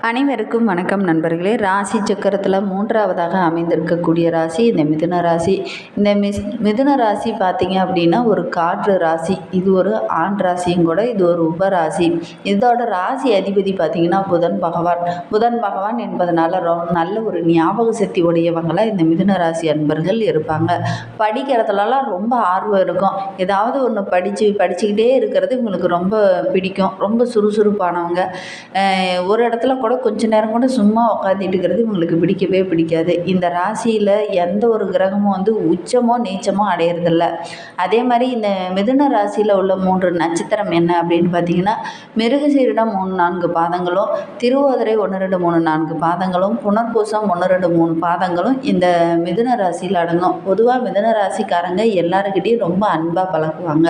அனைவருக்கும் வணக்கம் நண்பர்களே. ராசி சக்கரத்தில் மூன்றாவதாக அமைந்திருக்கக்கூடிய ராசி இந்த மிதுன ராசி. இந்த மிஸ் மிதுன ராசி பார்த்தீங்க அப்படின்னா ஒரு காற்று ராசி. இது ஒரு ஆண் ராசியும் கூட இது ஒரு உப ராசி. இதோட ராசி அதிபதி பார்த்தீங்கன்னா புதன் பகவான். புதன் பகவான் என்பதனால ரொம்ப நல்ல ஒரு ஞாபக சக்தி உடையவங்களாக இந்த மிதுன ராசி அன்பர்கள் இருப்பாங்க. படிக்கிறதுலலாம் ரொம்ப ஆர்வம் இருக்கும். ஏதாவது ஒன்று படித்து படிச்சுக்கிட்டே இருக்கிறது இவங்களுக்கு ரொம்ப பிடிக்கும். ரொம்ப சுறுசுறுப்பானவங்க. ஒரு இடத்துல கூட கொஞ்ச நேரம் கூட சும்மா உட்காந்துட்டு இருக்கிறது இவங்களுக்கு பிடிக்கவே பிடிக்காது. இந்த ராசியில் எந்த ஒரு கிரகமும் வந்து உச்சமோ நீச்சமோ அடையிறதில்ல. அதே மாதிரி இந்த மிதுன ராசியில் உள்ள மூன்று நட்சத்திரம் என்ன அப்படின்னு பார்த்தீங்கன்னா மிருகசீரிடம் மூணு நான்கு பாதங்களும் திருவோதரை ஒன்று ரெண்டு மூணு நான்கு பாதங்களும் புனர்பூசம் ஒன்று ரெண்டு மூணு பாதங்களும் இந்த மிதுன ராசியில் அடங்கும். பொதுவாக மிதுன ராசிக்காரங்க எல்லாருக்கிட்டையும் ரொம்ப அன்பாக பழகுவாங்க.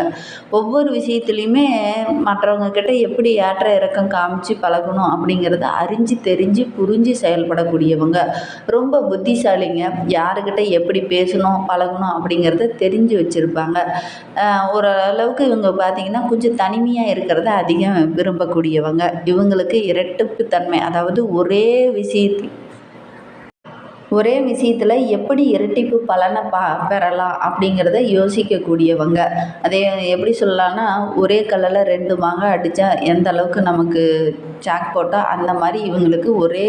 ஒவ்வொரு விஷயத்துலையுமே மற்றவங்க கிட்ட எப்படி ஏற்ற இறக்கம் காமிச்சு பழகணும் அப்படிங்கிறத அறிஞ்சு தெரிஞ்சு புரிஞ்சு செயல்படக்கூடியவங்க. ரொம்ப புத்திசாலிங்க. யாருக்கிட்ட எப்படி பேசணும் பழகணும் அப்படிங்கிறத தெரிஞ்சு வச்சுருப்பாங்க. ஓரளவுக்கு இவங்க பார்த்திங்கன்னா கொஞ்சம் தனிமையாக இருக்கிறத அதிகம் விரும்பக்கூடியவங்க. இவங்களுக்கு இரட்டிப்பு தன்மை அதாவது ஒரே விஷயத்து ஒரே விஷயத்தில் எப்படி இரட்டிப்பு பலனை பா பெறலாம் அப்படிங்கிறத யோசிக்கக்கூடியவங்க. அதே எப்படி சொல்லலாம்னா ஒரே கல்லில் ரெண்டு மாங்காய் அடித்தா எந்த அளவுக்கு நமக்கு சாக் அந்த மாதிரி இவங்களுக்கு ஒரே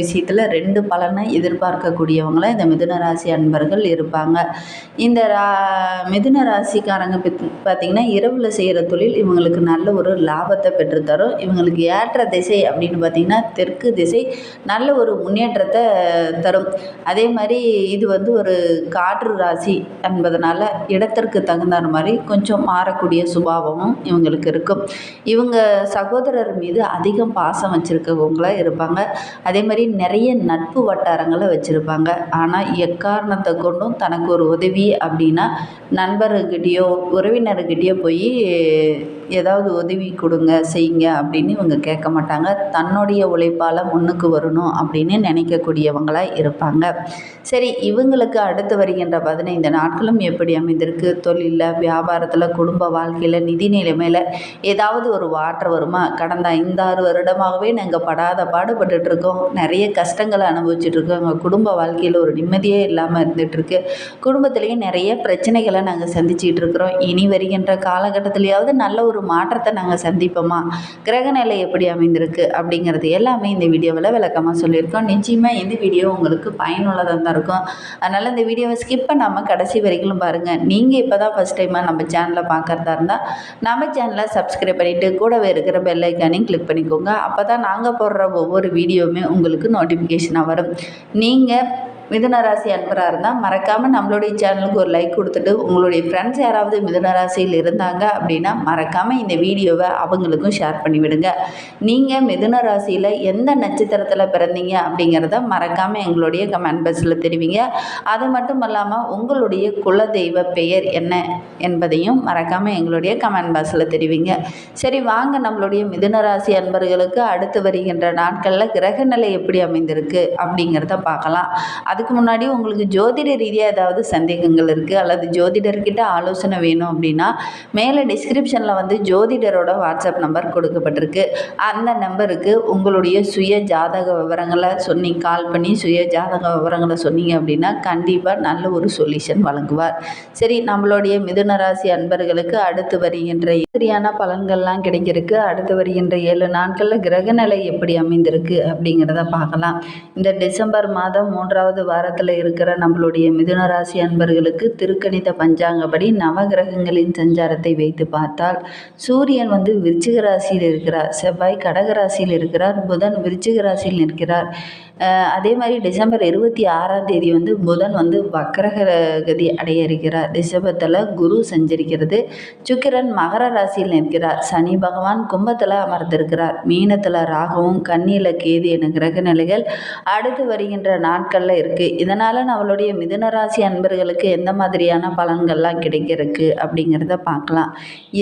விஷயத்தில் ரெண்டு பலனை எதிர்பார்க்கக்கூடியவங்களாக இந்த மிதுன ராசி அன்பர்கள் இருப்பாங்க. இந்த ரா மிதுன ராசிக்காரங்க பத் பார்த்திங்கன்னா இரவில் செய்கிற தொழில் இவங்களுக்கு நல்ல ஒரு லாபத்தை பெற்றுத்தரும். இவங்களுக்கு ஏற்ற திசை அப்படின்னு பார்த்திங்கன்னா தெற்கு திசை நல்ல ஒரு முன்னேற்றத்தை தரும். அதே மாதிரி இது வந்து ஒரு காற்று ராசி என்பதனால் இடத்திற்கு தகுந்தார் மாதிரி கொஞ்சம் மாறக்கூடிய சுபாவமும் இவங்களுக்கு இருக்கும். இவங்க சகோதரர் மீது அதிகம் பாசம் வச்சுருக்கவங்களாக இருப்பாங்க. அதே மாதிரி நிறைய நட்பு வட்டாரங்களை வச்சுருப்பாங்க. ஆனால் எக்காரணத்தை கொண்டும் தனக்கு ஒரு உதவி அப்படின்னா நண்பர்கிட்டேயோ உறவினர்கிட்டேயோ போய் ஏதாவது உதவி கொடுங்க செய்யுங்க அப்படின்னு இவங்க கேட்க மாட்டாங்க. தன்னுடைய உழைப்பால் முன்னுக்கு வரணும் அப்படின்னு நினைக்கக்கூடியவங்களாக இருப்பாங்க. சரி இவங்களுக்கு அடுத்து வருகின்ற பதினைந்து நாட்களும் எப்படி அமைந்திருக்கு? தொழிலில் வியாபாரத்தில் குடும்ப வாழ்க்கையில் நிதி நிலைமையில் ஏதாவது ஒரு வாட்டர் வருமா? கடந்த ஐந்தாறு வருடமாகவே நாங்கள் படாத பாடுபட்டுட்ருக்கோம் நிறைய கஷ்டங்களை அனுபவிச்சுட்ருக்கோம் எங்கள் குடும்ப வாழ்க்கையில் ஒரு நிம்மதியே இல்லாமல் இருந்துகிட்ருக்கு குடும்பத்துலேயும் நிறைய பிரச்சனைகளை நாங்கள் சந்திச்சிட்டு இருக்கிறோம். இனி வருகின்ற காலகட்டத்திலேயாவது நல்ல ஒரு ஒரு மாற்றத்தை நாங்கள் சந்திப்போமா? கிரகநிலை எப்படி அமைந்திருக்கு? அப்படிங்கிறது எல்லாமே இந்த வீடியோவில் விளக்கமாக சொல்லியிருக்கோம். நிச்சயமாக இந்த வீடியோ உங்களுக்கு பயனுள்ளதாக தான் இருக்கும். அதனால் இந்த வீடியோவை ஸ்கிப் பண்ணாமல் கடைசி வரைக்கும் பாருங்கள் நீங்கள் இப்போ தான் ஃபஸ்ட் டைமாக நம்ம சேனலை பார்க்குறதா இருந்தால் நம்ம சேனலை சப்ஸ்கிரைப் பண்ணிவிட்டு கூடவே இருக்கிற பெல் ஐக்கானையும் கிளிக் பண்ணிக்கோங்க. அப்போ தான் நாங்கள் போடுற ஒவ்வொரு வீடியோவுமே உங்களுக்கு நோட்டிஃபிகேஷனாக வரும். நீங்கள் மிதுனராசி அன்பராக இருந்தால் மறக்காமல் நம்மளுடைய சேனலுக்கு ஒரு லைக் கொடுத்துட்டு உங்களுடைய ஃப்ரெண்ட்ஸ் யாராவது மிதுனராசியில் இருந்தாங்க அப்படின்னா மறக்காமல் இந்த வீடியோவை அவங்களுக்கும் ஷேர் பண்ணிவிடுங்க. நீங்கள் மிதுன ராசியில் எந்த நட்சத்திரத்தில் பிறந்தீங்க அப்படிங்கிறத மறக்காமல் எங்களுடைய கமெண்ட் பாக்ஸில் தெரிவிங்க. அது மட்டும் இல்லாமல் உங்களுடைய குலதெய்வ பெயர் என்ன என்பதையும் மறக்காமல் எங்களுடைய கமெண்ட் பாக்ஸில் தெரிவிங்க. சரி வாங்க நம்மளுடைய மிதுனராசி அன்பர்களுக்கு அடுத்து வருகின்ற நாட்களில் கிரகநிலை எப்படி அமைந்திருக்கு அப்படிங்கிறத பார்க்கலாம். அதுக்கு முன்னாடி உங்களுக்கு ஜோதிட ரீதியாக ஏதாவது சந்தேகங்கள் இருக்குது அல்லது ஜோதிடர்கிட்ட ஆலோசனை வேணும் அப்படின்னா மேலே டிஸ்கிரிப்ஷனில் வந்து ஜோதிடரோட வாட்ஸ்அப் நம்பர் கொடுக்கப்பட்டிருக்கு. அந்த நம்பருக்கு உங்களுடைய சுய ஜாதக விவரங்களை சொன்னி கால் பண்ணி சுய ஜாதக விவரங்களை சொன்னீங்க அப்படின்னா கண்டிப்பாக நல்ல ஒரு சொல்யூஷன் வழங்குவார். சரி நம்மளுடைய மிதுன ராசி அன்பர்களுக்கு அடுத்து வருகின்ற சரியான பலன்கள்லாம் கிடைக்கிறதுக்கு அடுத்து வருகின்ற ஏழு நாட்களில் கிரகநிலை எப்படி அமைந்திருக்கு அப்படிங்கிறத பார்க்கலாம். இந்த டிசம்பர் மாதம் மூன்றாவது வாரத்தில் இருக்கிற நம்மளுடைய மிதுன ராசி அன்பர்களுக்கு திருக்கணித பஞ்சாங்கப்படி நவகிரகங்களின் சஞ்சாரத்தை வைத்து பார்த்தால் சூரியன் வந்து விருச்சிக ராசியில் இருக்கிறார் செவ்வாய் கடக ராசியில் இருக்கிறார் புதன் விருச்சிக ராசியில் நிற்கிறார். அதே மாதிரி டிசம்பர் இருபத்தி ஆறாம் தேதி வந்து புதன் வந்து வக்கரகதி அடைய இருக்கிறார் ரிஷபத்தில் குரு சஞ்சரிக்கிறது. சுக்கிரன் மகர ராசியில் நிற்கிறார். சனி பகவான் கும்பத்தில் அமர்ந்திருக்கிறார். மீனத்தில் ராகவும் கண்ணியில் கேது என கிரக நிலைகள் அடுத்து வருகின்ற நாட்களில் இருக்குது இதனால் நம்மளுடைய மிதுன ராசி அன்பர்களுக்கு எந்த மாதிரியான பலன்கள்லாம் கிடைக்கிறதுக்கு அப்படிங்கிறத பார்க்கலாம்.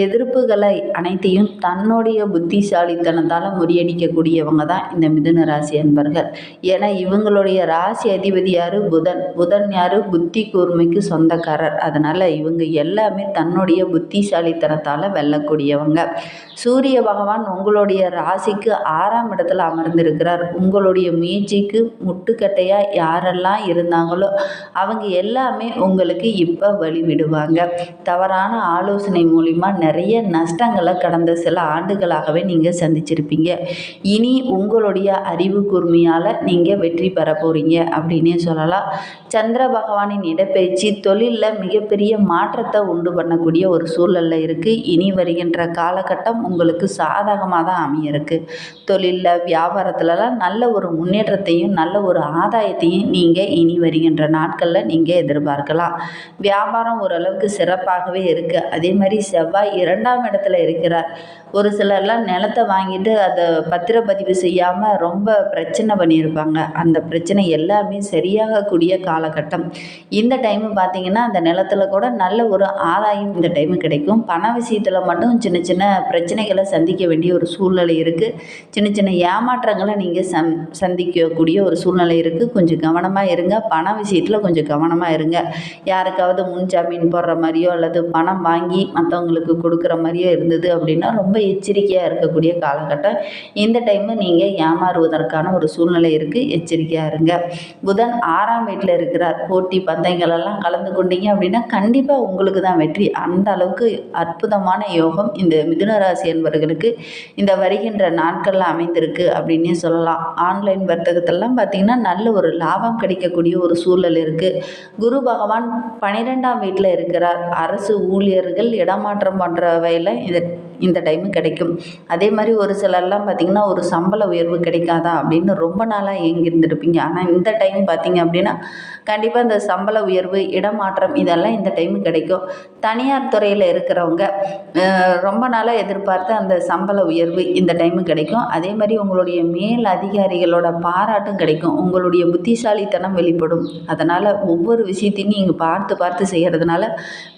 எதிர்ப்புகளை அனைத்தையும் தன்னுடைய புத்திசாலித்தனத்தால் முறியடிக்கக்கூடியவங்க தான் இந்த மிதுன ராசி அன்பர்கள். ஏன்னா இவங்களுடைய ராசி அதிபதி யார்? புதன். புதன் யார்? புத்தி கூர்மைக்கு சொந்தக்காரர். அதனால் இவங்க எல்லாமே தன்னுடைய புத்திசாலித்தனத்தால் வெல்லக்கூடியவங்க. சூரிய பகவான் உங்களுடைய ராசிக்கு ஆறாம் இடத்துல அமர்ந்திருக்கிறார். உங்களுடைய முயற்சிக்கு முட்டுக்கட்டையாக யாரெல்லாம் இருந்தாங்களோ அவங்க எல்லாமே உங்களுக்கு இப்போ வழிவிடுவாங்க. தவறான ஆலோசனை மூலிமா நிறைய நஷ்டங்களை கடந்த சில ஆண்டுகளாகவே நீங்கள் சந்திச்சிருப்பீங்க. இனி உங்களுடைய அறிவு கூர்மையால் நீங்கள் வெற்றி பெற போகிறீங்க அப்படின்னே சொல்லலாம். சந்திர பகவானின் இடப்பெயர்ச்சி தொழிலில் மிகப்பெரிய மாற்றத்தை உண்டு பண்ணக்கூடிய ஒரு சூழலில் இருக்குது இனி வருகின்ற காலகட்டம் உங்களுக்கு சாதகமாக தான் அமையிருக்கு. தொழிலில் வியாபாரத்துலலாம் நல்ல ஒரு முன்னேற்றத்தையும் நல்ல ஒரு ஆதாயத்தையும் நீங்கள் இனி வருகின்ற நாட்களில் நீங்கள் எதிர்பார்க்கலாம். வியாபாரம் ஓரளவுக்கு சிறப்பாகவே இருக்குது அதே மாதிரி செவ்வாய் இரண்டாம் இடத்துல இருக்கிறார். ஒரு சிலர்லாம் நிலத்தை வாங்கிட்டு அதை பத்திரப்பதிவு செய்யாமல் ரொம்ப பிரச்சனை பண்ணியிருப்பாங்க அந்த பிரச்சனை எல்லாமே சரியாகக்கூடிய காலகட்டம். இந்த டைமு பார்த்திங்கன்னா அந்த நிலத்துல கூட நல்ல ஒரு ஆதாயம் இந்த டைமு கிடைக்கும். பண விஷயத்தில் மட்டும் சின்ன சின்ன பிரச்சனைகளை சந்திக்க வேண்டிய ஒரு சூழ்நிலை இருக்குது சின்ன சின்ன ஏமாற்றங்களை நீங்கள் சந் சந்திக்கக்கூடிய ஒரு சூழ்நிலை இருக்குது கொஞ்சம் கவனமாக இருங்க. பண விஷயத்தில் கொஞ்சம் கவனமாக இருங்க. யாருக்காவது முன் ஜாமீன் போடுற மாதிரியோ அல்லது பணம் வாங்கி மற்றவங்களுக்கு கொடுக்குற மாதிரியோ இருந்தது அப்படின்னா ரொம்ப எச்சரிக்கையாக இருக்கக்கூடிய காலகட்டம். இந்த டைமு நீங்கள் ஏமாறுவதற்கான ஒரு சூழ்நிலை இருக்குது எச்சரிக்கையாக இருங்க. புதன் ஆறாம் வீட்டில் இருக்கிறார். போட்டி பந்தயங்கள் எல்லாம் கலந்து கொண்டீங்க அப்படின்னா கண்டிப்பாக உங்களுக்கு தான் வெற்றி. அந்த அளவுக்கு அற்புதமான யோகம் இந்த மிதுன ராசி என்பவர்களுக்கு இந்த வருகின்ற நாட்களில் அமைந்திருக்கு அப்படின்னே சொல்லலாம். ஆன்லைன் வர்த்தகத்தெல்லாம் பார்த்திங்கன்னா நல்ல ஒரு லாபம் கிடைக்கக்கூடிய ஒரு சூழல் இருக்குது குரு பகவான் பனிரெண்டாம் வீட்டில் இருக்கிறார். அரசு ஊழியர்கள் இடமாற்றம் போன்றவையில் வகையில் இந்த இந்த டைமு கிடைக்கும். அதே மாதிரி ஒரு சிலர்லாம் பார்த்திங்கன்னா ஒரு சம்பள உயர்வு கிடைக்காதா அப்படின்னு ரொம்ப நாளாக ஏங்கி இருந்திருப்பீங்க ஆனால் இந்த டைம் பார்த்திங்க அப்படின்னா கண்டிப்பாக இந்த சம்பள உயர்வு இடமாற்றம் இதெல்லாம் இந்த டைம் கிடைக்கும். தனியார் துறையில் இருக்கிறவங்க ரொம்ப நாளாக எதிர்பார்த்த அந்த சம்பள உயர்வு இந்த டைமு கிடைக்கும். அதே மாதிரி உங்களுடைய மேல் அதிகாரிகளோட பாராட்டும் கிடைக்கும். உங்களுடைய புத்திசாலித்தனம் வெளிப்படும். அதனால் ஒவ்வொரு விஷயத்தையும் நீங்கள் பார்த்து பார்த்து செய்கிறதுனால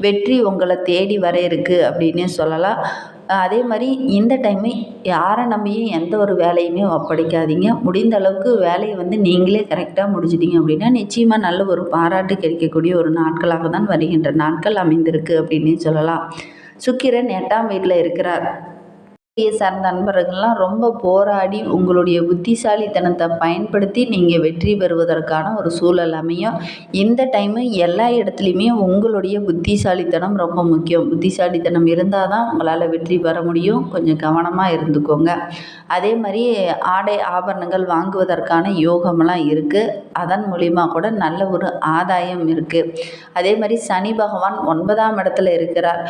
வெற்றி உங்களை தேடி வர இருக்குது அப்படின்னே சொல்லலாம். அதே மாதிரி இந்த டைமு யாரை நம்பியும் எந்த ஒரு வேலையுமே ஒப்படைக்காதீங்க. முடிந்த அளவுக்கு வேலையை வந்து நீங்களே கரெக்டாக முடிச்சிட்டிங்க அப்படின்னா நிச்சயமாக நல்ல ஒரு பாராட்டு கிடைக்கக்கூடிய ஒரு நாட்களாக தான் வருகின்ற நாட்கள் அமைந்திருக்கு அப்படின்னே சொல்லலாம். சுக்கிரன் எட்டாம் வீட்டில் இருக்கிறார். சார்ந்த நண்பர்கள்லாம் ரொம்ப போராடி உங்களுடைய புத்திசாலித்தனத்தை பயன்படுத்தி நீங்கள் வெற்றி பெறுவதற்கான ஒரு சூழல் அமையும். இந்த டைமு எல்லா இடத்துலையுமே உங்களுடைய புத்திசாலித்தனம் ரொம்ப முக்கியம். புத்திசாலித்தனம் இருந்தால் தான் உங்களால் வெற்றி பெற முடியும். கொஞ்சம் கவனமாக இருந்துக்கோங்க. அதே மாதிரி ஆடை ஆபரணங்கள் வாங்குவதற்கான யோகமெல்லாம் இருக்குது அதன் மூலிமா கூட நல்ல ஒரு ஆதாயம் இருக்குது அதே மாதிரி சனி பகவான் ஒன்பதாம் இடத்துல இருக்கிறார்.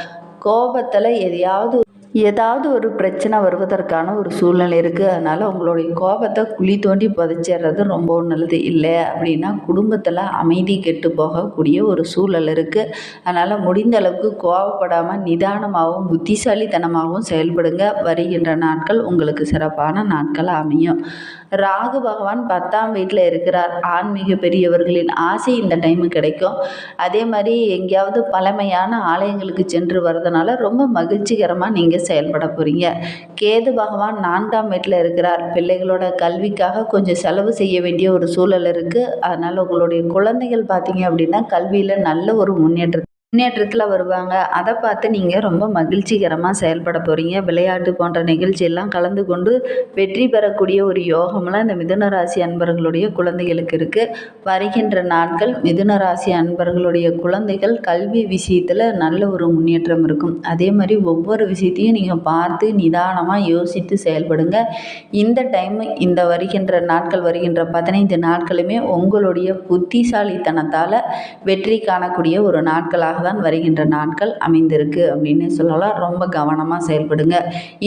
கோபத்தில் எதையாவது ஏதாவது ஒரு பிரச்சனை வருவதற்கான ஒரு சூழ்நிலை இருக்குது அதனால் உங்களுடைய கோபத்தை குழி தோண்டி புதைச்சிடுறது ரொம்ப நல்லது. இல்லை அப்படின்னா குடும்பத்தில் அமைதி கெட்டு போகக்கூடிய ஒரு சூழல் இருக்குது அதனால் முடிந்த அளவுக்கு கோபப்படாமல் நிதானமாகவும் புத்திசாலித்தனமாகவும் செயல்படுங்க. வருகின்ற நாட்கள் உங்களுக்கு சிறப்பான நாட்கள் அமையும். ராகு பகவான் பத்தாம் வீட்டில் இருக்கிறார். ஆன்மீக பெரியவர்களின் ஆசை இந்த டைமு கிடைக்கும். அதே மாதிரி எங்கேயாவது பழமையான ஆலயங்களுக்கு சென்று வர்றதுனால ரொம்ப மகிழ்ச்சிகரமாக நீங்கள் செயல்பட போகிறீங்க கேது பகவான் நான்காம் வீட்டில் இருக்கிறார். பிள்ளைகளோட கல்விக்காக கொஞ்சம் செலவு செய்ய வேண்டிய ஒரு சூழல் இருக்குது அதனால் உங்களுடைய குழந்தைகள் பார்த்தீங்க அப்படின்னா கல்வியில் நல்ல ஒரு முன்னேற்றம் முன்னேற்றத்தில் வருவாங்க. அதை பார்த்து நீங்கள் ரொம்ப மகிழ்ச்சிகரமாக செயல்பட போகிறீங்க விளையாட்டு போன்ற நிகழ்ச்சியெல்லாம் கலந்து கொண்டு வெற்றி பெறக்கூடிய ஒரு யோகம்லாம் இந்த மிதுன ராசி அன்பர்களுடைய குழந்தைகளுக்கு இருக்குது வருகின்ற நாட்கள் மிதுன ராசி அன்பர்களுடைய குழந்தைகள் கல்வி விஷயத்தில் நல்ல ஒரு முன்னேற்றம் இருக்கும். அதே மாதிரி ஒவ்வொரு விஷயத்தையும் நீங்கள் பார்த்து நிதானமாக யோசித்து செயல்படுங்க. இந்த டைமு இந்த வருகின்ற நாட்கள் வருகின்ற பதினைந்து நாட்களுமே உங்களுடைய புத்திசாலித்தனத்தால் வெற்றி காணக்கூடிய ஒரு நாட்களாக தான் வருகின்ற நாட்கள் அமைந்திருக்கு அப்படின்னு சொல்லலாம். ரொம்ப கவனமாக செயல்படுங்க.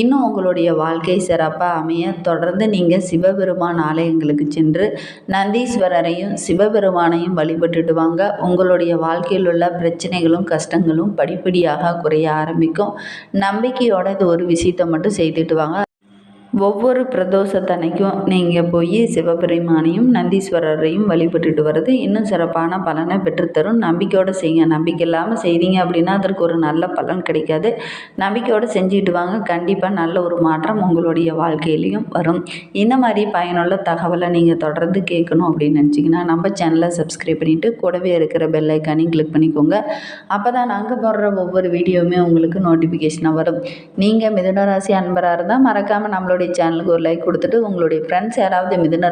இன்னும் உங்களுடைய வாழ்க்கை சிறப்பாக அமைய தொடர்ந்து நீங்கள் சிவபெருமான் ஆலயங்களுக்கு சென்று நந்தீஸ்வரரையும் சிவபெருமானையும் வழிபட்டுட்டு வாங்க. உங்களுடைய வாழ்க்கையில் உள்ள பிரச்சனைகளும் கஷ்டங்களும் படிப்படியாக குறைய ஆரம்பிக்கும். நம்பிக்கையோட இது ஒரு விஷயத்தை மட்டும் செய்துட்டு வாங்க. ஒவ்வொரு பிரதோஷத்தன்னைக்கும் நீங்கள் போய் சிவபெருமானையும் நந்தீஸ்வரரையும் வழிபட்டுட்டு வர்றது இன்னும் சிறப்பான பலனை பெற்றுத்தரும். நம்பிக்கையோடு செய்யுங்க. நம்பிக்கை இல்லாமல் செய்தீங்க அப்படின்னா அதற்கு ஒரு நல்ல பலன் கிடைக்காது. நம்பிக்கையோடு செஞ்சுட்டு வாங்க. கண்டிப்பாக நல்ல ஒரு மாற்றம் உங்களுடைய வாழ்க்கையிலையும் வரும். இந்த மாதிரி பயனுள்ள தகவலை நீங்கள் தொடர்ந்து கேட்கணும் அப்படின்னு நினச்சிங்கன்னா நம்ம சேனலை சப்ஸ்கிரைப் பண்ணிவிட்டு கூடவே இருக்கிற பெல் ஐக்கானையும் கிளிக் பண்ணிக்கோங்க. அப்போ தான் நாங்கள் போடுற ஒவ்வொரு வீடியோவுமே உங்களுக்கு நோட்டிஃபிகேஷனாக வரும். நீங்கள் மிதனராசி அன்பராக இருந்தால் மறக்காமல் நம்மளுடைய நம்மளுடைய சேனலுக்கு ஒரு லைக் கொடுத்துட்டு உங்களுடைய ஃப்ரெண்ட்ஸ் யாராவது மிதுன